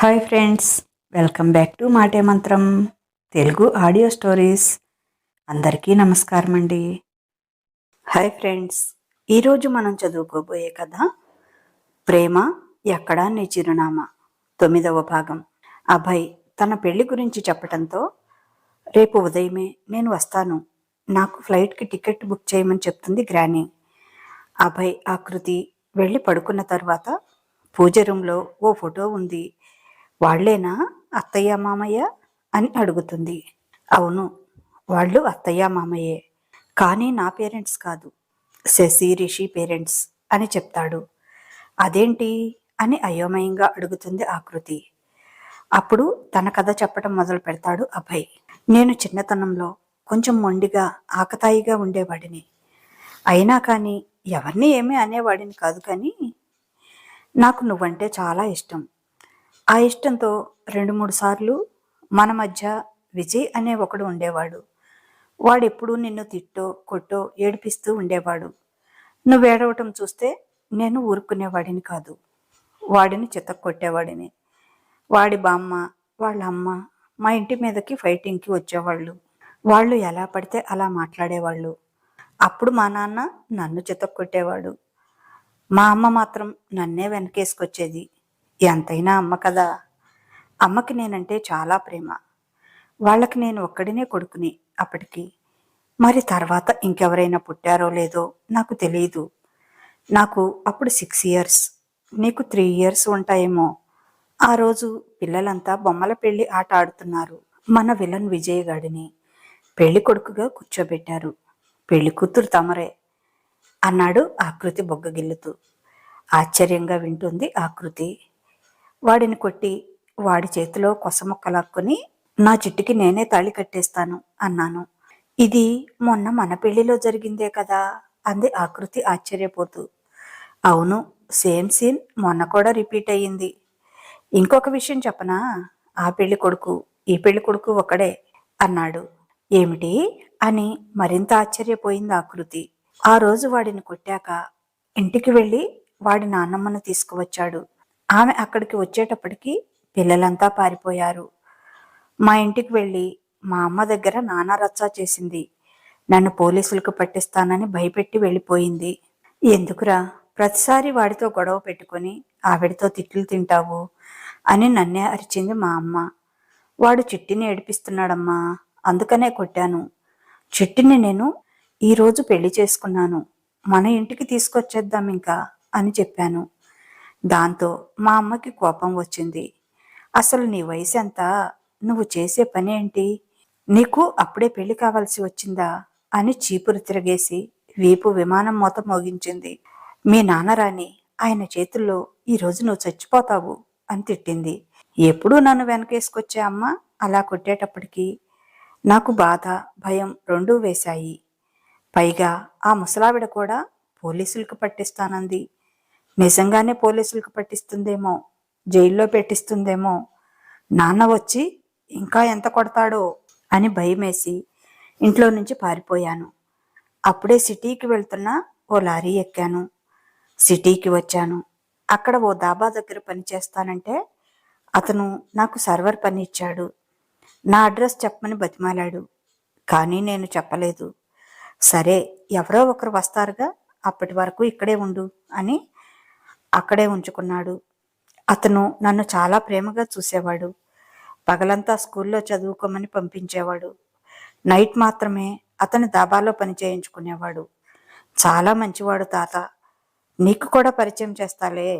Hi friends welcome back to Maate Mantram Telugu audio stories. అందరికీ నమస్కారం అండి. Hi friends ఈరోజు మనం చదువుకోబోయే కథ ప్రేమ ఎక్కడా నీ చిరునామా? తొమ్మిదవ భాగం. అభయ్ తన పెళ్ళి గురించి చెప్పడంతో రేపు ఉదయమే నేను వస్తాను నాకు ఫ్లైట్కి టికెట్ బుక్ చేయమని చెప్తుంది గ్రానీ. అభయ్ ఆకృతి వెళ్ళి పడుకున్న తర్వాత పూజ రూమ్లో ఓ ఫోటో ఉంది. వాళ్ళేనా? అత్తయ్య మామయ్య? అని అడుగుతుంది. అవును వాళ్ళు అత్తయ్య మామయ్యే. కానీ నా పేరెంట్స్ కాదు. శశి రిషి పేరెంట్స్ అని చెప్తాడు. అదేంటి? అని అయోమయంగా అడుగుతుంది ఆకృతి అప్పుడు తన కథ చెప్పడం మొదలు పెడతాడు అభయ్. నేను చిన్నతనంలో కొంచెం మొండిగా ఆకతాయిగా ఉండేవాడిని. అయినా కానీ ఎవరిని ఏమీ అనేవాడిని కాదు కానీ నాకు నువ్వంటే చాలా ఇష్టం. ఆ ఇష్టంతో రెండు మూడు సార్లు మన మధ్య విజయ్ అనే ఒకడు ఉండేవాడు. వాడెప్పుడూ నిన్ను తిట్టో కొట్టో ఏడిపిస్తూ ఉండేవాడు. నువ్వు ఏడవటం చూస్తే నేను ఊరుకునేవాడిని కాదు. వాడిని చితక్ కొట్టేవాడిని. వాడి బామ్మ వాళ్ళ అమ్మ మా ఇంటి మీదకి ఫైటింగ్కి వచ్చేవాళ్ళు. వాళ్ళు ఎలా పడితే అలా మాట్లాడేవాళ్ళు. అప్పుడు మా నాన్న నన్ను చితక్ కొట్టేవాడు. మా అమ్మ మాత్రం నన్నే వెనకేసుకొచ్చేది. ఎంతైనా అమ్మ కదా. అమ్మకి నేనంటే చాలా ప్రేమ. వాళ్ళకి నేను ఒక్కడినే కొడుకుని అప్పటికి. మరి తర్వాత ఇంకెవరైనా పుట్టారో లేదో నాకు తెలియదు నాకు అప్పుడు సిక్స్ ఇయర్స్ నీకు త్రీ ఇయర్స్ ఉంటాయేమో. ఆ రోజు పిల్లలంతా బొమ్మల పెళ్ళి ఆట ఆడుతున్నారు మన విలన్ విజయ్ గాడిని. పెళ్ళి కొడుకుగా కూర్చోబెట్టారు. పెళ్ళి కూతురు తమరే అన్నాడు ఆకృతి బొగ్గగిల్లుతూ. ఆశ్చర్యంగా వింటుంది ఆకృతి. వాడిని కొట్టి వాడి చేతిలో కొసముక్క లాక్కొని నా చిట్టుకి నేనే తాళి కట్టేస్తాను అన్నాను. ఇది మొన్న మన పెళ్ళిలో జరిగిందే కదా అంది ఆకృతి ఆశ్చర్యపోతూ. అవును సేమ్ సీన్ మొన్న కూడా రిపీట్ అయ్యింది. ఇంకొక విషయం చెప్పనా? ఆ పెళ్ళి కొడుకు ఈ పెళ్ళి కొడుకు ఒకడే అన్నాడు. ఏమిటి? అని మరింత ఆశ్చర్యపోయింది ఆకృతి ఆ రోజు వాడిని కొట్టాక ఇంటికి వెళ్ళి వాడి నాన్నమ్మను తీసుకువచ్చాడు. ఆమె అక్కడికి వచ్చేటప్పటికి పిల్లలంతా పారిపోయారు. మా ఇంటికి వెళ్ళి మా అమ్మ దగ్గర నానా రచ్చా చేసింది. నన్ను పోలీసులకు పట్టిస్తానని భయపెట్టి వెళ్ళిపోయింది. ఎందుకురా? ప్రతిసారి వాడితో గొడవ పెట్టుకొని ఆవిడతో తిట్లు తింటావు అని నన్నే అరిచింది మా అమ్మ. వాడు చిట్టిని ఏడిపిస్తున్నాడమ్మా అందుకనే కొట్టాను. చిట్టిని నేను ఈరోజు పెళ్ళి చేసుకున్నాను. మన ఇంటికి తీసుకొచ్చేద్దాం ఇంకా అని చెప్పాను. దాంతో మా అమ్మకి కోపం వచ్చింది. అసలు నీ వయసు ఎంత నువ్వు చేసే పని ఏంటి? నీకు అప్పుడే పెళ్ళి కావాల్సి వచ్చిందా? అని చీపురు తిరగేసి వీపు విమానం మూత మోగించింది. మీ నాన్నరాని ఆయన చేతుల్లో ఈరోజు నువ్వు చచ్చిపోతావు అని తిట్టింది. ఎప్పుడూ నన్ను వెనకేసుకొచ్చే అమ్మ? అలా కొట్టేటప్పటికీ నాకు బాధ భయం రెండూ వేశాయి. పైగా ఆ ముసలావిడ కూడా పోలీసులకు పట్టిస్తానంది. నిజంగానే పోలీసులకు పట్టిస్తుందేమో? జైల్లో పెట్టిస్తుందేమో? నాన్న వచ్చి ఇంకా ఎంత కొడతాడో? అని భయమేసి ఇంట్లో నుంచి పారిపోయాను. అప్పుడే సిటీకి వెళ్తున్న ఓ లారీ ఎక్కాను. సిటీకి వచ్చాను. అక్కడ ఓ దాబా దగ్గర పని చేస్తానంటే అతను నాకు సర్వర్ పని ఇచ్చాడు. నా అడ్రస్ చెప్పమని బతిమాలాడు. కానీ నేను చెప్పలేదు. సరే ఎవరో ఒకరు వస్తారుగా అప్పటి వరకు ఇక్కడే ఉండు అని అక్కడే ఉంచుకున్నాడు. అతను నన్ను చాలా ప్రేమగా చూసేవాడు. పగలంతా స్కూల్లో చదువుకోమని పంపించేవాడు. నైట్ మాత్రమే అతని దాబాలో పని చేయించుకునేవాడు. చాలా మంచివాడు తాత. నీకు కూడా పరిచయం చేస్తాలే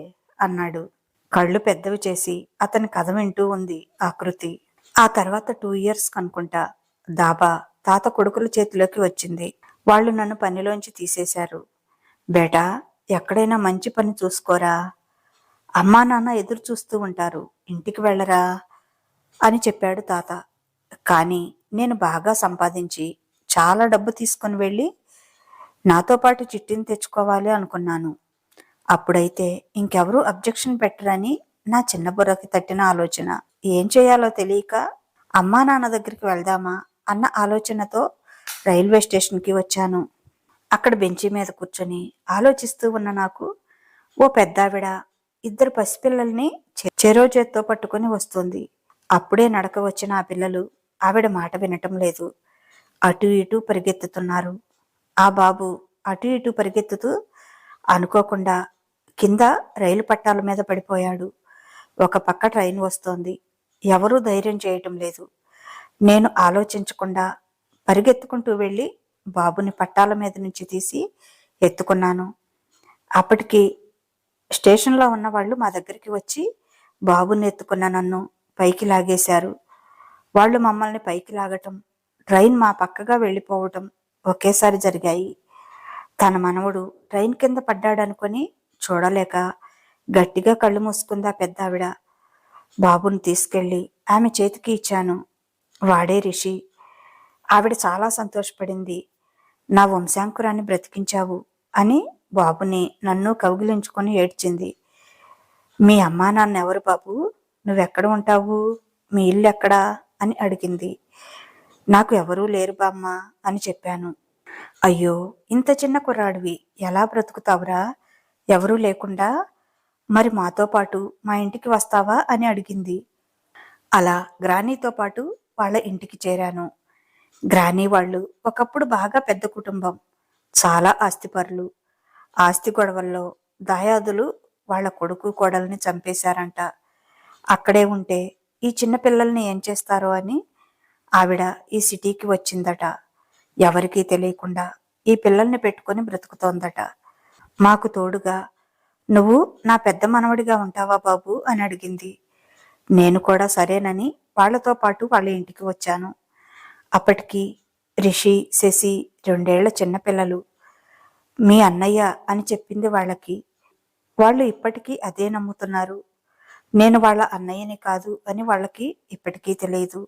అన్నాడు. కళ్ళు పెద్దవి చేసి అతని కథ వింటూ ఉంది ఆకృతి ఆ తర్వాత టూ ఇయర్స్ కనుకుంటా దాబా తాత కొడుకుల చేతిలోకి వచ్చింది. వాళ్ళు నన్ను పనిలోంచి తీసేశారు. బేటా ఎక్కడైనా మంచి పని చూసుకోరా? అమ్మా నాన్న ఎదురు చూస్తూ ఉంటారు. ఇంటికి వెళ్ళరా? అని చెప్పాడు తాత. కానీ నేను బాగా సంపాదించి చాలా డబ్బు తీసుకొని వెళ్ళి నాతో పాటు చిట్టిని తెచ్చుకోవాలి అనుకున్నాను. అప్పుడైతే ఇంకెవరూ అబ్జెక్షన్ పెట్టరని నా చిన్న బుర్రకి తట్టిన ఆలోచన. ఏం చేయాలో తెలియక అమ్మా నాన్న దగ్గరికి వెళ్దామా అన్న ఆలోచనతో రైల్వే స్టేషన్కి వచ్చాను. అక్కడ బెంచి మీద కూర్చొని ఆలోచిస్తూ ఉన్న నాకు ఓ పెద్దావిడ ఇద్దరు పసిపిల్లల్ని చెరో చేత్తో పట్టుకొని వస్తుంది. అప్పుడే నడక వచ్చిన ఆ పిల్లలు ఆవిడ మాట వినటం లేదు. అటు ఇటు పరిగెత్తుతున్నారు. ఆ బాబు అటు ఇటు పరిగెత్తుతూ అనుకోకుండా కింద రైలు పట్టాల మీద పడిపోయాడు. ఒక పక్క ట్రైన్ వస్తోంది. ఎవరూ ధైర్యం చేయటం లేదు. నేను ఆలోచించకుండా పరిగెత్తుకుంటూ వెళ్ళి బాబుని పట్టాల మీద నుంచి తీసి ఎత్తుకున్నాను. అప్పటికి స్టేషన్లో ఉన్న వాళ్ళు మా దగ్గరికి వచ్చి బాబుని ఎత్తుకున్న నన్ను పైకి లాగేశారు. వాళ్ళు మమ్మల్ని పైకి లాగటం ట్రైన్ మా పక్కగా వెళ్ళిపోవటం ఒకేసారి జరిగాయి. తన మనవడు ట్రైన్ కింద పడ్డాడనుకొని చూడలేక గట్టిగా కళ్ళు మూసుకుందా పెద్ద ఆవిడ. బాబుని తీసుకెళ్ళి ఆమె చేతికి ఇచ్చాను. వాడే రిషి. ఆవిడ చాలా సంతోషపడింది. నా వంశాంకురాన్ని బ్రతికించావు అని బాబుని నన్ను కౌగిలించుకొని ఏడ్చింది. మీ అమ్మా నాన్న ఎవరు బాబు? నువ్వెక్కడ ఉంటావు? మీ ఇల్లు ఎక్కడా? అని అడిగింది. నాకు ఎవరూ లేరు బామ్మ అని చెప్పాను. అయ్యో ఇంత చిన్న కుర్రాడివి ఎలా బ్రతుకుతావురా? ఎవరూ లేకుండా మరి మాతో పాటు మా ఇంటికి వస్తావా? అని అడిగింది. అలా గ్రానీతో పాటు వాళ్ళ ఇంటికి చేరాను. గ్రానీ వాళ్ళు ఒకప్పుడు బాగా పెద్ద కుటుంబం. చాలా ఆస్తిపరులు. ఆస్తి గొడవల్లో దాయాదులు వాళ్ళ కొడుకు కోడల్ని చంపేశారంట. అక్కడే ఉంటే ఈ చిన్న పిల్లల్ని ఏం చేస్తారో అని ఆవిడ ఈ సిటీకి వచ్చిందట. ఎవరికీ తెలియకుండా ఈ పిల్లల్ని పెట్టుకొని బ్రతుకుతోందట. మాకు తోడుగా నువ్వు నా పెద్ద మనవడిగా ఉంటావా బాబు? అని అడిగింది. నేను కూడా సరేనని వాళ్ళతో పాటు వాళ్ళ ఇంటికి వచ్చాను. అప్పటికి రిషి శశి రెండేళ్ళ చిన్నపిల్లలు. మీ అన్నయ్య అని చెప్పింది వాళ్ళకి. వాళ్ళు ఇప్పటికీ అదే నమ్ముతున్నారు. నేను వాళ్ళ అన్నయ్యని కాదు అని వాళ్ళకి ఇప్పటికీ తెలియదు.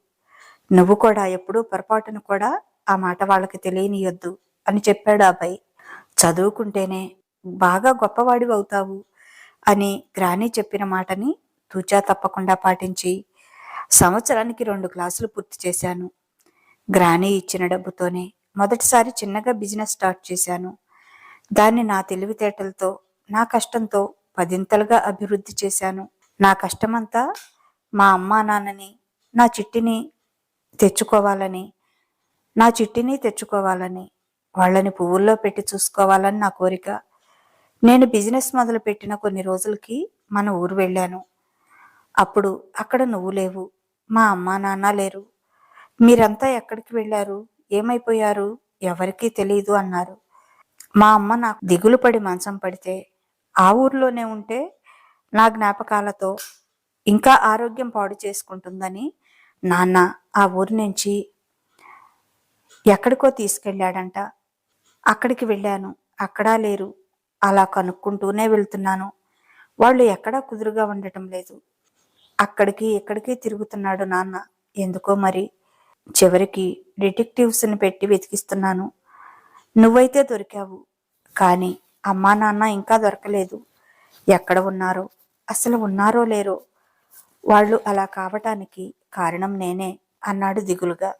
నువ్వు కూడా ఎప్పుడూ పొరపాటును కూడా ఆ మాట వాళ్ళకి తెలియనియొద్దు అని చెప్పాడు అబ్బాయి. చదువుకుంటేనే బాగా గొప్పవాడివి అవుతావు అని గ్రాని చెప్పిన మాటని తూచా తప్పకుండా పాటించి సంవత్సరానికి రెండు క్లాసులు పూర్తి చేశాను. గ్రాని ఇచ్చిన డబ్బుతోనే మొదటిసారి చిన్నగా బిజినెస్ స్టార్ట్ చేశాను. దాన్ని నా తెలివితేటలతో నా కష్టంతో పదింతలుగా అభివృద్ధి చేశాను. నా కష్టమంతా మా అమ్మా నాన్నని నా చిట్టిని తెచ్చుకోవాలని నా చిట్టిని తెచ్చుకోవాలని వాళ్ళని పువ్వుల్లో పెట్టి చూసుకోవాలని నా కోరిక. నేను బిజినెస్ మొదలు పెట్టిన కొన్ని రోజులకి మన ఊరు వెళ్ళాను. అప్పుడు అక్కడ నువ్వు లేవు మా అమ్మా నాన్న లేరు మీరంతా ఎక్కడికి వెళ్ళారు? ఏమైపోయారు? ఎవరికీ తెలియదు అన్నారు. మా అమ్మ నాకు దిగులు పడి మంచం పడితే ఆ ఊర్లోనే ఉంటే నా జ్ఞాపకాలతో ఇంకా ఆరోగ్యం పాడు చేసుకుంటుందని నాన్న ఆ ఊరి నుంచి ఎక్కడికో తీసుకెళ్ళాడంట. అక్కడికి వెళ్ళాను. అక్కడా లేరు. అలా కనుక్కుంటూనే వెళ్తున్నాను. వాళ్ళు ఎక్కడా కుదురుగా ఉండటం లేదు. అక్కడికి ఎక్కడికి తిరుగుతున్నాడు నాన్న. ఎందుకో మరి? చివరికి డిటెక్టివ్స్ని పెట్టి వెతికిస్తున్నాను. నువ్వైతే దొరికావు. కానీ అమ్మా నాన్న ఇంకా దొరకలేదు. ఎక్కడ ఉన్నారో అసలు ఉన్నారో లేరో వాళ్ళు అలా కావటానికి కారణం నేనే అన్నాడు దిగులుగా.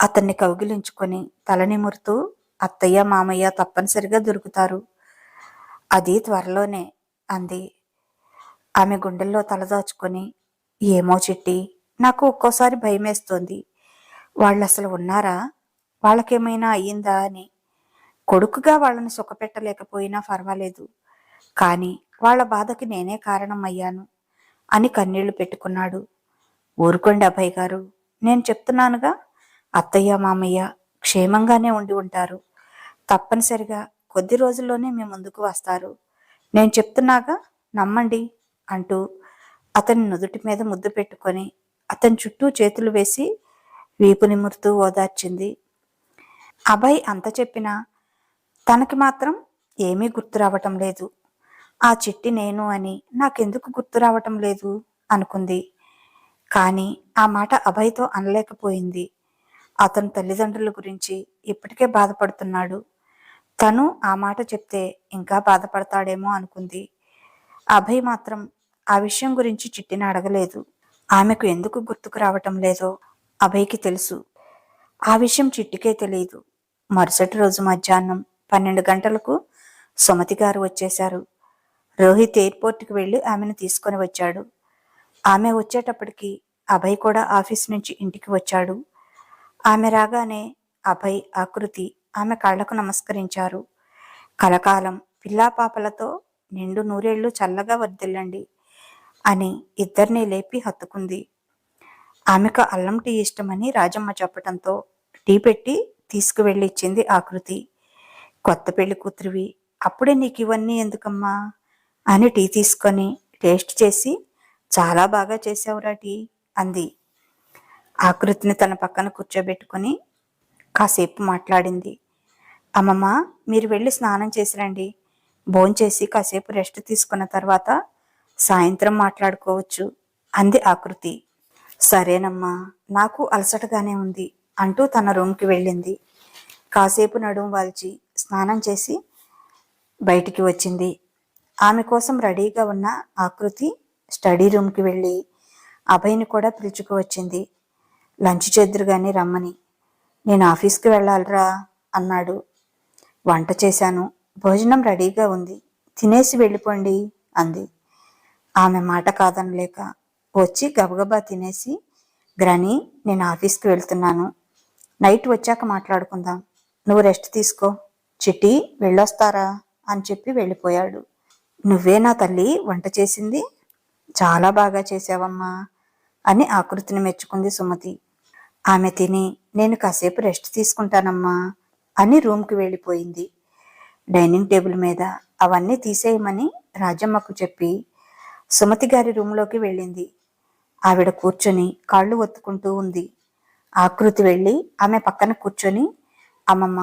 అతన్ని కౌగిలించుకొని తల నిమురుతూ అత్తయ్య మామయ్య తప్పనిసరిగా దొరుకుతారు. అది త్వరలోనే అంది. ఆమె గుండెల్లో తలదాచుకొని ఏమో చిట్టి నాకు ఒక్కోసారి భయమేస్తోంది. వాళ్ళు అసలు ఉన్నారా? వాళ్ళకేమైనా అయ్యిందా అని. కొడుకుగా వాళ్ళని సుఖపెట్టలేకపోయినా పర్వాలేదు కానీ వాళ్ళ బాధకి నేనే కారణం అయ్యాను అని కన్నీళ్ళు పెట్టుకున్నాడు. ఊరుకోండి అభయ్ గారు నేను చెప్తున్నానుగా. అత్తయ్య మామయ్య క్షేమంగానే ఉండి ఉంటారు. తప్పనిసరిగా కొద్ది రోజుల్లోనే మీ ముందుకు వస్తారు. నేను చెప్తున్నాగా నమ్మండి అంటూ అతని నుదుటి మీద ముద్దు పెట్టుకొని అతని చుట్టూ చేతులు వేసి వీపు నిమురుతూ ఓదార్చింది. అభయ్ అంత చెప్పినా తనకి మాత్రం ఏమీ గుర్తు రావటం లేదు. ఆ చిట్టి నేను అని నాకెందుకు గుర్తు రావటం లేదు? అనుకుంది. కానీ ఆ మాట అభయ్తో అనలేకపోయింది. అతను తల్లిదండ్రుల గురించి ఇప్పటికే బాధపడుతున్నాడు. తను ఆ మాట చెప్తే ఇంకా బాధపడతాడేమో అనుకుంది. అభయ్ మాత్రం ఆ విషయం గురించి చిట్టిని అడగలేదు. ఆమెకు ఎందుకు గుర్తుకు రావటం లేదో అభయ్కి తెలుసు. ఆ విషయం చిట్టుకే తెలియదు మరుసటి రోజు మధ్యాహ్నం పన్నెండు గంటలకు సుమతి గారు వచ్చేశారు. రోహిత్ ఎయిర్పోర్ట్కి వెళ్ళి ఆమెను తీసుకొని వచ్చాడు. ఆమె వచ్చేటప్పటికి అభయ్ కూడా ఆఫీస్ నుంచి ఇంటికి వచ్చాడు. ఆమె రాగానే అభయ్ ఆకృతి ఆమె కాళ్ళకు నమస్కరించారు. కలకాలం పిల్లాపాపలతో నిండు నూరేళ్ళు చల్లగా వర్దిల్లండి అని ఇద్దరిని లేపి హత్తుకుంది. ఆమెకు అల్లం టీ ఇష్టమని రాజమ్మ చెప్పటంతో టీ పెట్టి తీసుకువెళ్ళి ఇచ్చింది ఆకృతి కొత్త పెళ్ళి కూతురివి. అప్పుడే నీకు ఇవన్నీ ఎందుకమ్మా? అని టీ తీసుకొని టేస్ట్ చేసి చాలా బాగా చేసావురా టీ అంది. ఆకృతిని తన పక్కన కూర్చోబెట్టుకొని కాసేపు మాట్లాడింది. అమ్మమ్మ మీరు వెళ్ళి స్నానం చేసి రండి భోంచేసి కాసేపు రెస్ట్ తీసుకున్న తర్వాత సాయంత్రం మాట్లాడుకోవచ్చు అంది ఆకృతి సరేనమ్మా నాకు అలసటగానే ఉంది అంటూ తన రూమ్కి వెళ్ళింది. కాసేపు నడుము వాల్చి స్నానం చేసి బయటికి వచ్చింది. ఆమె కోసం రెడీగా ఉన్న ఆకృతి స్టడీ రూమ్కి వెళ్ళి అభయ్ని కూడా పిలుచుకు వచ్చింది. లంచ్ చేద్దురుగానే రమ్మని. నేను ఆఫీస్కి వెళ్ళాలిరా అన్నాడు. వంట చేశాను. భోజనం రెడీగా ఉంది. తినేసి వెళ్ళిపోండి అంది. ఆమె మాట కాదనలేక వచ్చి గబగబా తినేసి గ్రాని నేను ఆఫీస్కి వెళ్తున్నాను. నైట్ వచ్చాక మాట్లాడుకుందాం. నువ్వు రెస్ట్ తీసుకో. చిట్టి వెళ్ళొస్తారా? అని చెప్పి వెళ్ళిపోయాడు. నువ్వే నా తల్లి వంట చేసింది? చాలా బాగా చేసావమ్మా అని ఆకృతిని మెచ్చుకుంది సుమతి. ఆమె తిని నేను కాసేపు రెస్ట్ తీసుకుంటానమ్మా అని రూమ్కి వెళ్ళిపోయింది. డైనింగ్ టేబుల్ మీద అవన్నీ తీసేయమని రాజమ్మకు చెప్పి సుమతి గారి రూమ్లోకి వెళ్ళింది. ఆవిడ కూర్చొని కాళ్ళు ఒత్తుకుంటూ ఉంది. ఆకృతి వెళ్ళి ఆమె పక్కన కూర్చొని అమ్మమ్మ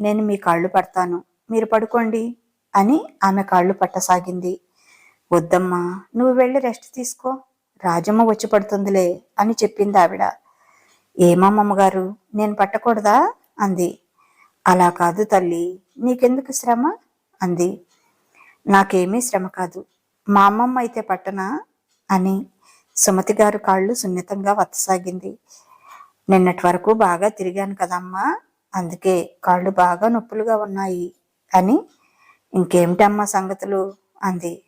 నేను మీ కాళ్ళు పడతాను. మీరు పడుకోండి అని ఆమె కాళ్ళు పట్టసాగింది. వద్దమ్మా నువ్వు వెళ్ళి రెస్ట్ తీసుకో. రాజమ్మ వచ్చి పడుతుందిలే అని చెప్పింది ఆవిడ. ఏమమ్మమ్మ గారు నేను పట్టకూడదా? అంది. అలా కాదు తల్లి నీకెందుకు శ్రమ? అంది. నాకేమీ శ్రమ కాదు. మా అమ్మమ్మ అయితే పట్టనా? అని సుమతి గారు కాళ్ళు సున్నితంగా వత్తసాగింది. నిన్నటి వరకు బాగా తిరిగాను కదమ్మా అందుకే కాళ్ళు బాగా నొప్పులుగా ఉన్నాయి అని ఇంకేమిటమ్మా సంగతులు? అంది.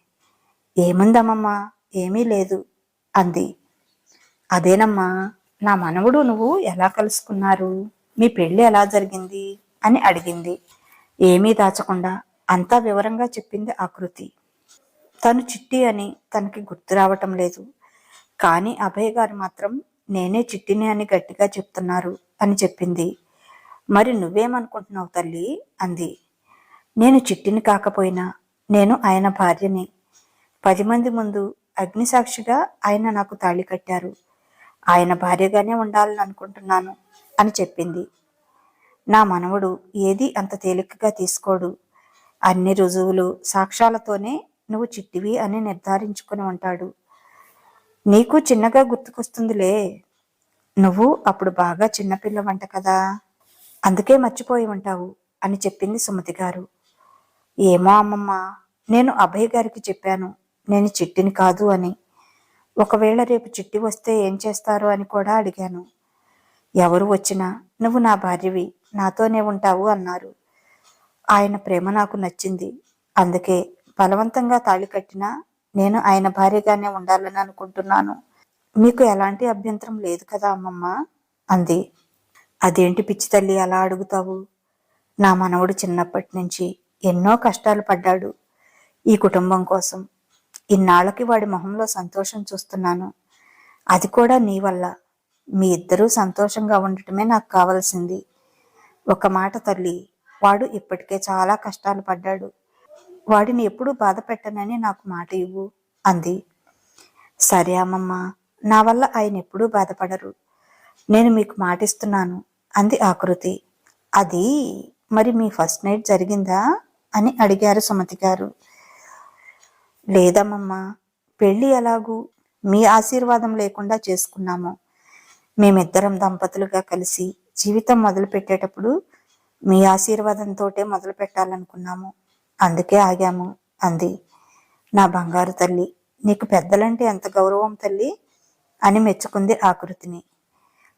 ఏముందమ్మమ్మా ఏమీ లేదు అంది. అదేనమ్మా నా మనవుడు నువ్వు ఎలా కలుసుకున్నారు? మీ పెళ్ళి ఎలా జరిగింది? అని అడిగింది. ఏమీ దాచకుండా అంతా వివరంగా చెప్పింది ఆకృతి తను చిట్టి అని తనకి గుర్తు రావటం లేదు. కానీ అభయ్ గారు మాత్రం నేనే చిట్టిని అని గట్టిగా చెప్తున్నారు అని చెప్పింది. మరి నువ్వేమనుకుంటున్నావు తల్లి? అంది. నేను చిట్టిని కాకపోయినా నేను ఆయన భార్యని. పది మంది ముందు అగ్నిసాక్షిగా ఆయన నాకు తాళి కట్టారు. ఆయన భార్యగానే ఉండాలని అనుకుంటున్నాను అని చెప్పింది. నా మనవడు ఏది అంత తేలికగా తీసుకోడు. అన్ని రుజువులు సాక్ష్యాలతోనే నువ్వు చిట్టివి అని నిర్ధారించుకుని ఉంటాడు. నీకు చిన్నగా గుర్తుకొస్తుందిలే. నువ్వు అప్పుడు బాగా చిన్నపిల్లవంట కదా. అందుకే మర్చిపోయి ఉంటావు అని చెప్పింది సుమతి గారు. ఏమో అమ్మమ్మ నేను అభయ్ గారికి చెప్పాను. నేను చిట్టిని కాదు అని. ఒకవేళ రేపు చిట్టి వస్తే ఏం చేస్తారు అని కూడా అడిగాను. ఎవరు వచ్చినా నువ్వు నా భార్యవి నాతోనే ఉంటావు అన్నారు. ఆయన ప్రేమ నాకు నచ్చింది. అందుకే బలవంతంగా తాళి కట్టినా నేను ఆయన భార్యగానే ఉండాలని అనుకుంటున్నాను. మీకు ఎలాంటి అభ్యంతరం లేదు కదా అమ్మమ్మ అంది. అదేంటి పిచ్చి తల్లి అలా అడుగుతావు? నా మనవడు చిన్నప్పటి నుంచి ఎన్నో కష్టాలు పడ్డాడు ఈ కుటుంబం కోసం. ఇన్నాళ్ళకి వాడి మొహంలో సంతోషం చూస్తున్నాను. అది కూడా నీ వల్ల. మీ ఇద్దరూ సంతోషంగా ఉండటమే నాకు కావలసింది. ఒక మాట తల్లి వాడు ఇప్పటికే చాలా కష్టాలు పడ్డాడు. వాడిని ఎప్పుడూ బాధ పెట్టనని నాకు మాట ఇవ్వు అంది. సరే అమ్మమ్మ నా వల్ల ఆయన ఎప్పుడూ బాధపడరు. నేను మీకు మాటిస్తున్నాను అంది ఆకృతి అది మరి మీ ఫస్ట్ నైట్ జరిగిందా? అని అడిగారు సుమతి గారు. లేదమ్మమ్మ పెళ్ళి ఎలాగూ? మీ ఆశీర్వాదం లేకుండా చేసుకున్నాము. మేమిద్దరం దంపతులుగా కలిసి జీవితం మొదలు పెట్టేటప్పుడు మీ ఆశీర్వాదంతోటే మొదలు పెట్టాలనుకున్నాము అందుకే ఆగాము అంది. నా బంగారు తల్లి నీకు పెద్దలంటే ఎంత గౌరవం తల్లి? అని మెచ్చుకుంది ఆకృతిని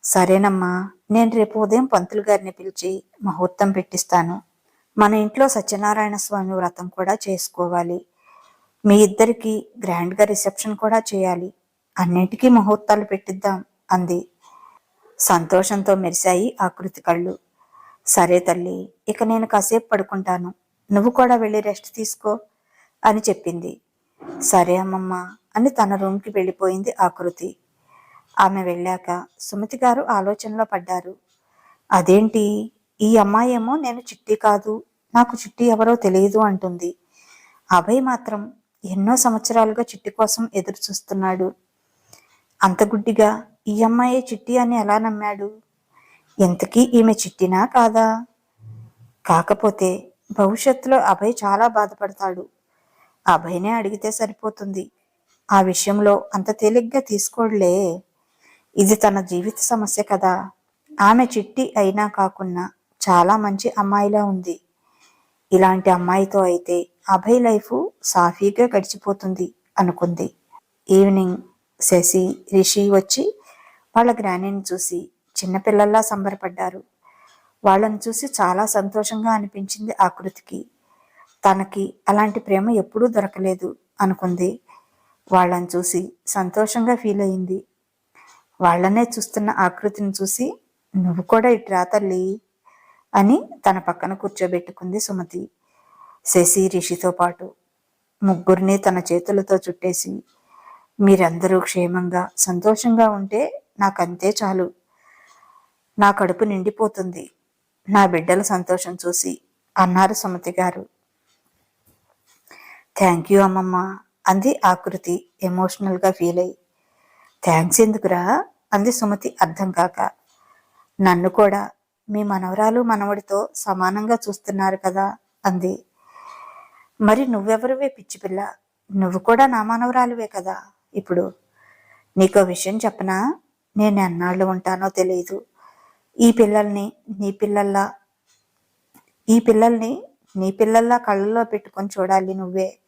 సరేనమ్మా నేను రేపు ఉదయం పంతులు గారిని పిలిచి ముహూర్తం పెట్టిస్తాను. మన ఇంట్లో సత్యనారాయణ స్వామి వ్రతం కూడా చేసుకోవాలి. మీ ఇద్దరికి గ్రాండ్గా రిసెప్షన్ కూడా చేయాలి. అన్నింటికీ ముహూర్తాలు పెట్టిద్దాం అంది. సంతోషంతో మెరిశాయి ఆకృతి కళ్ళు. సరే తల్లి ఇక నేను కాసేపు పడుకుంటాను. నువ్వు కూడా వెళ్ళి రెస్ట్ తీసుకో అని చెప్పింది. సరే అమ్మమ్మ అని తన రూమ్కి వెళ్ళిపోయింది ఆకృతి ఆమె వెళ్ళాక సుమతి గారు ఆలోచనలో పడ్డారు. అదేంటి? ఈ అమ్మాయి ఏమో నేను చిట్టి కాదు నాకు చిట్టి ఎవరో తెలియదు అంటుంది. అభయ్ మాత్రం ఎన్నో సంవత్సరాలుగా చిట్టి కోసం ఎదురు చూస్తున్నాడు. అంత గుడ్డిగా ఈ అమ్మాయే చిట్టి అని ఎలా నమ్మాడు? ఇంతకీ ఈమె చిట్టినా కాదా? కాకపోతే భవిష్యత్తులో అభయ్ చాలా బాధపడతాడు. అభయ్నే అడిగితే సరిపోతుంది. ఆ విషయంలో అంత తేలిగ్గా తీసుకోడులే. ఇది తన జీవిత సమస్య కదా. ఆమె చిట్టి అయినా కాకున్నా చాలా మంచి అమ్మాయిలా ఉంది. ఇలాంటి అమ్మాయితో అయితే అభయ్ లైఫ్ సాఫీగా గడిచిపోతుంది అనుకుంది. ఈవినింగ్ శశి రిషి వచ్చి వాళ్ళ గ్రానీని చూసి చిన్నపిల్లల్లా సంబరపడ్డారు. వాళ్ళని చూసి చాలా సంతోషంగా అనిపించింది ఆకృతికి తనకి అలాంటి ప్రేమ ఎప్పుడూ దొరకలేదు అనుకుంది. వాళ్ళని చూసి సంతోషంగా ఫీల్ అయింది. వాళ్ళనే చూస్తున్న ఆకృతిని చూసి నువ్వు కూడా ఇటు రాతల్లి అని తన పక్కన కూర్చోబెట్టుకుంది సుమతి. శశి రిషితో పాటు ముగ్గురిని తన చేతులతో చుట్టేసి మీరందరూ క్షేమంగా సంతోషంగా ఉంటే నాకంతే చాలు. నా కడుపు నిండిపోతుంది. నా బిడ్డల సంతోషం చూసి అన్నారు సుమతి గారు. థ్యాంక్ యూ అమ్మమ్మ అంది ఆకృతి ఎమోషనల్గా ఫీల్ అయ్యి థ్యాంక్స్ ఎందుకురా అంది సుమతి అర్థం కాక. నన్ను కూడా మీ మనవరాలు మనవడితో సమానంగా చూస్తున్నారు కదా అంది. మరి నువ్వెవరివే పిచ్చి పిల్ల? నువ్వు కూడా నా మనవరాలువే కదా? ఇప్పుడు నీకో విషయం చెప్పనా? నేను ఎన్నాళ్ళు ఉంటానో తెలియదు ఈ పిల్లల్ని నీ పిల్లల్లా ఈ పిల్లల్ని నీ పిల్లల్లా కళ్ళల్లో పెట్టుకొని చూడాలి నువ్వే.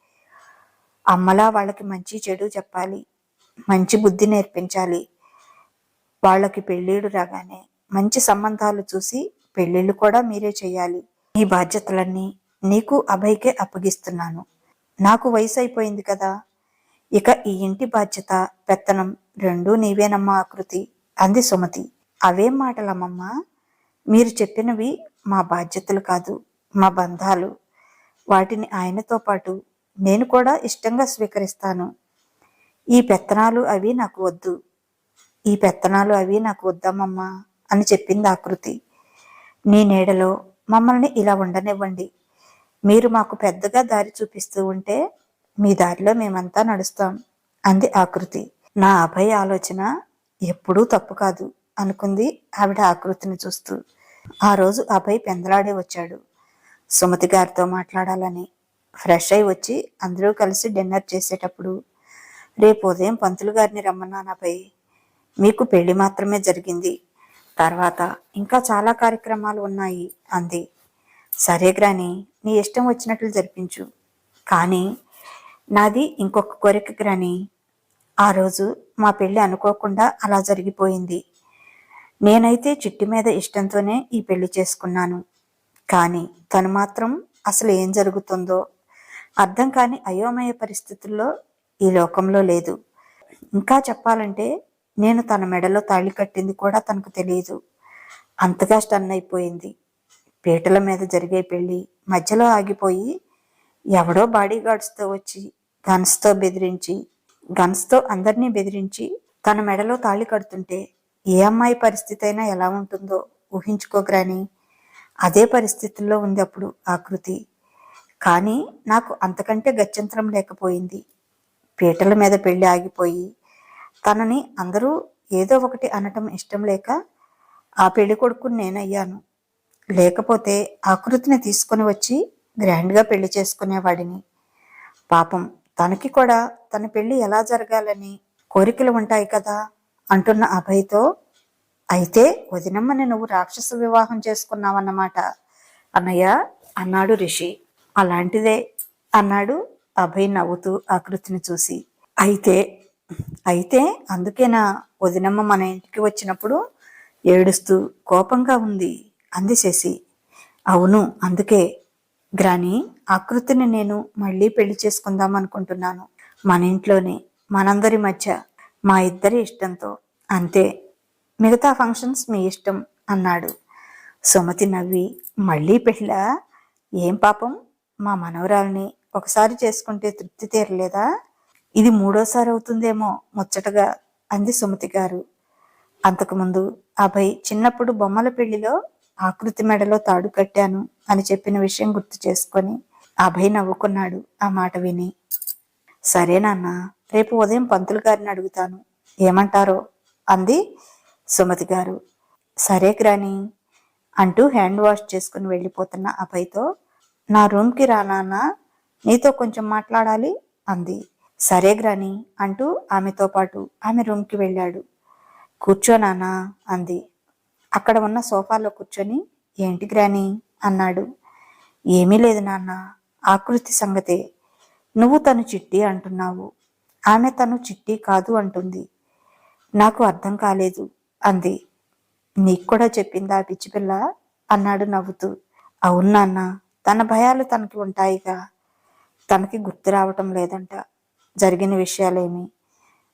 అమ్మలా వాళ్ళకి మంచి చెడు చెప్పాలి మంచి బుద్ధి నేర్పించాలి. వాళ్ళకి పెళ్ళిళ్ళు రాగానే మంచి సంబంధాలు చూసి పెళ్ళిళ్ళు కూడా మీరే చేయాలి. ఈ బాధ్యతలన్నీ నీకు అభయ్కే అప్పగిస్తున్నాను. నాకు వయసు అయిపోయింది కదా ఇక ఈ ఇంటి బాధ్యత పెత్తనం రెండూ నీవేనమ్మా ఆకృతి అంది సుమతి. అవేం మాటలమ్మమ్మా మీరు చెప్పినవి మా బాధ్యతలు కాదు మా బంధాలు. వాటిని ఆయనతో పాటు నేను కూడా ఇష్టంగా స్వీకరిస్తాను. ఈ పెత్తనాలు అవి నాకు వద్దు. ఈ పెత్తనాలు అవి నాకు వద్దమ్మమ్మా అని చెప్పింది ఆకృతి నీ నీడలో మమ్మల్ని ఇలా ఉండనివ్వండి. మీరు మాకు పెద్దగా దారి చూపిస్తూ ఉంటే మీ దారిలో మేమంతా నడుస్తాం అంది ఆకృతి నా అభయ ఆలోచన ఎప్పుడూ తప్పు కాదు. అనుకుంది ఆవిడ ఆకృతిని చూస్తూ. ఆ రోజు అభయ్ పెందలాడే వచ్చాడు. సుమతి గారితో మాట్లాడాలని. ఫ్రెష్ అయి వచ్చి అందరూ కలిసి డిన్నర్ చేసేటప్పుడు రేపు ఉదయం పంతులు గారిని రమ్మన్నాను అభయ్ మీకు పెళ్ళి మాత్రమే జరిగింది. తర్వాత ఇంకా చాలా కార్యక్రమాలు ఉన్నాయి అంది. సరే గ్రాని నీ ఇష్టం వచ్చినట్లు జరిపించు. కానీ నాది ఇంకొక కోరిక గ్రాని. ఆ రోజు మా పెళ్ళి అనుకోకుండా అలా జరిగిపోయింది. నేనైతే చిట్టి మీద ఇష్టంతోనే ఈ పెళ్ళి చేసుకున్నాను. కానీ తను మాత్రం అసలు ఏం జరుగుతుందో అర్థం కాని అయోమయ పరిస్థితుల్లో ఈ లోకంలో లేదు. ఇంకా చెప్పాలంటే నేను తన మెడలో తాళి కట్టింది కూడా తనకు తెలియదు. అంతగా స్టన్ అయిపోయింది. పీటల మీద జరిగే పెళ్ళి మధ్యలో ఆగిపోయి ఎవడో బాడీ గార్డ్స్తో వచ్చి గన్స్తో బెదిరించి గన్స్తో అందరినీ బెదిరించి తన మెడలో తాళి కడుతుంటే ఏ అమ్మాయి పరిస్థితి అయినా ఎలా ఉంటుందో ఊహించుకోగరాని అదే పరిస్థితుల్లో ఉంది అప్పుడు ఆకృతి కానీ నాకు అంతకంటే గత్యంతరం లేకపోయింది. పీటల మీద పెళ్ళి ఆగిపోయి తనని అందరూ ఏదో ఒకటి అనటం ఇష్టం లేక ఆ పెళ్ళి కొడుకు నేనయ్యాను. లేకపోతే ఆకృతిని తీసుకొని వచ్చి గ్రాండ్గా పెళ్ళి చేసుకునేవాడిని. పాపం తనకి కూడా తన పెళ్ళి ఎలా జరగాలని కోరికలు ఉంటాయి కదా. అంటున్న అభయ్తో అయితే వదినమ్మని నువ్వు రాక్షస వివాహం చేసుకున్నావన్నమాట. అన్నయ్య అన్నాడు రిషి. అలాంటిదే అన్నాడు అభయ్ నవ్వుతూ ఆకృతిని చూసి. అయితే అయితే అందుకేనా వదినమ్మ మన ఇంటికి వచ్చినప్పుడు ఏడుస్తూ కోపంగా ఉంది? అందిచేసి అవును అందుకే. గ్రాని ఆకృతిని నేను మళ్ళీ పెళ్ళి చేసుకుందాం అనుకుంటున్నాను. మన ఇంట్లోనే మనందరి మధ్య మా ఇద్దరి ఇష్టంతో. అంతే మిగతా ఫంక్షన్స్ మీ ఇష్టం అన్నాడు. సుమతి నవ్వి మళ్ళీ పెళ్ళా? ఏం పాపం? మా మనవరాల్ని ఒకసారి చేసుకుంటే తృప్తి తీరలేదా? ఇది మూడోసారి అవుతుందేమో ముచ్చటగా అంది సుమతి గారు. అంతకుముందు అభయ్ చిన్నప్పుడు బొమ్మల పెళ్ళిలో ఆకృతి మెడలో తాడు కట్టాను అని చెప్పిన విషయం గుర్తు చేసుకొని అభయ్ నవ్వుకున్నాడు ఆ మాట విని. సరే నాన్న రేపు ఉదయం పంతులు గారిని అడుగుతాను. ఏమంటారో? అంది సుమతి గారు. సరే గ్రాని అంటూ హ్యాండ్ వాష్ చేసుకుని వెళ్ళిపోతున్న అభయ్తో నా రూమ్కి రా నీతో కొంచెం మాట్లాడాలి అంది. సరే గ్రాని అంటూ ఆమెతో పాటు ఆమె రూమ్కి వెళ్ళాడు. కూర్చోనానా అంది. అక్కడ ఉన్న సోఫాలో కూర్చొని ఏంటి గ్రాని? అన్నాడు. ఏమీ లేదు నాన్న ఆకృతి సంగతే. నువ్వు తను చిట్టి అంటున్నావు. ఆమె తను చిట్టి కాదు అంటుంది. నాకు అర్థం కాలేదు అంది. నీకు కూడా చెప్పిందా ఆ అన్నాడు నవ్వుతూ. అవును నాన్న తన భయాలు తనకి ఉంటాయిగా. తనకి గుర్తు రావటం లేదంట. జరిగిన విషయాలేమి?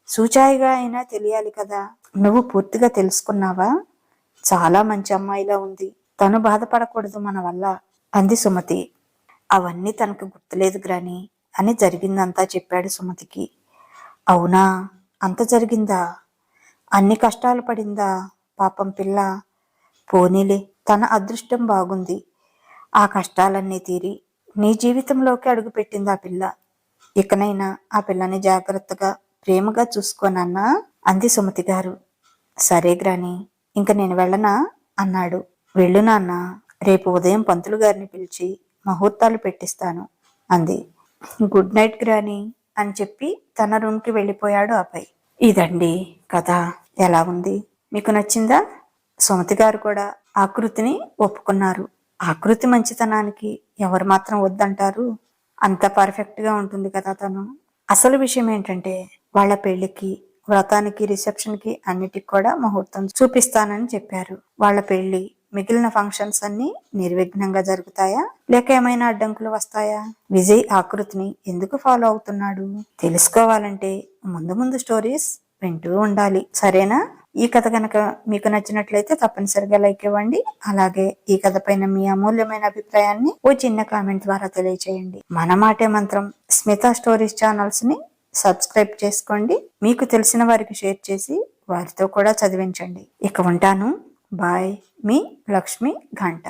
సూచాయిగా అయినా తెలియాలి కదా. నువ్వు పూర్తిగా తెలుసుకున్నావా? చాలా మంచి అమ్మాయిలా ఉంది. తను బాధపడకూడదు మన వల్ల అంది సుమతి. అవన్నీ తనకు గుర్తులేదు గ్రాని అని జరిగిందంతా చెప్పాడు సుమతికి. అవునా? అంత జరిగిందా? అన్ని కష్టాలు పడిందా? పాపం పిల్ల. పోనీలే తన అదృష్టం బాగుంది. ఆ కష్టాలన్నీ తీరి నీ జీవితంలోకి అడుగుపెట్టింది ఆ పిల్ల. ఇకనైనా ఆ పిల్లని జాగ్రత్తగా ప్రేమగా చూసుకోనన్నా అంది సుమతి గారు. సరే గ్రాని ఇంక నేను వెళ్ళనా? అన్నాడు. వెళ్ళు నాన్న రేపు ఉదయం పంతులు గారిని పిలిచి ముహూర్తాలు పెట్టిస్తాను అంది. గుడ్ నైట్ గ్రాని. అని చెప్పి తన రూమ్కి వెళ్ళిపోయాడు అబ్బాయి ఇదండి కథ. ఎలా ఉంది? మీకు నచ్చిందా? సుమతి గారు కూడా ఆకృతిని ఒప్పుకున్నారు. ఆకృతి మంచితనానికి ఎవరు మాత్రం వద్దంటారు? అంత పర్ఫెక్ట్గా ఉంటుంది కదా తను. అసలు విషయం ఏంటంటే వాళ్ళ పెళ్ళికి వ్రతానికి రిసెప్షన్కి అన్నిటికి కూడా ముహూర్తం చూపిస్తానని చెప్పారు. వాళ్ళ పెళ్ళి మిగిలిన ఫంక్షన్స్ అన్ని నిర్విఘ్నంగా జరుగుతాయా? లేక ఏమైనా అడ్డంకులు వస్తాయా? విజయ్ ఆకృతిని ఎందుకు ఫాలో అవుతున్నాడు? తెలుసుకోవాలంటే ముందు ముందు స్టోరీస్ వింటూ ఉండాలి. సరేనా? ఈ కథ కనుక మీకు నచ్చినట్లయితే తప్పనిసరిగా లైక్ ఇవ్వండి. అలాగే ఈ కథ పైన మీ అమూల్యమైన అభిప్రాయాన్ని ఓ చిన్న కామెంట్ ద్వారా తెలియచేయండి. మన మాటే మంత్రం స్మిత స్టోరీస్ ఛానల్స్ని సబ్స్క్రైబ్ చేసుకోండి. మీకు తెలిసిన వారికి షేర్ చేసి వారితో కూడా చదివించండి. ఇక ఉంటాను. बाय मी लक्ष्मी घंटा.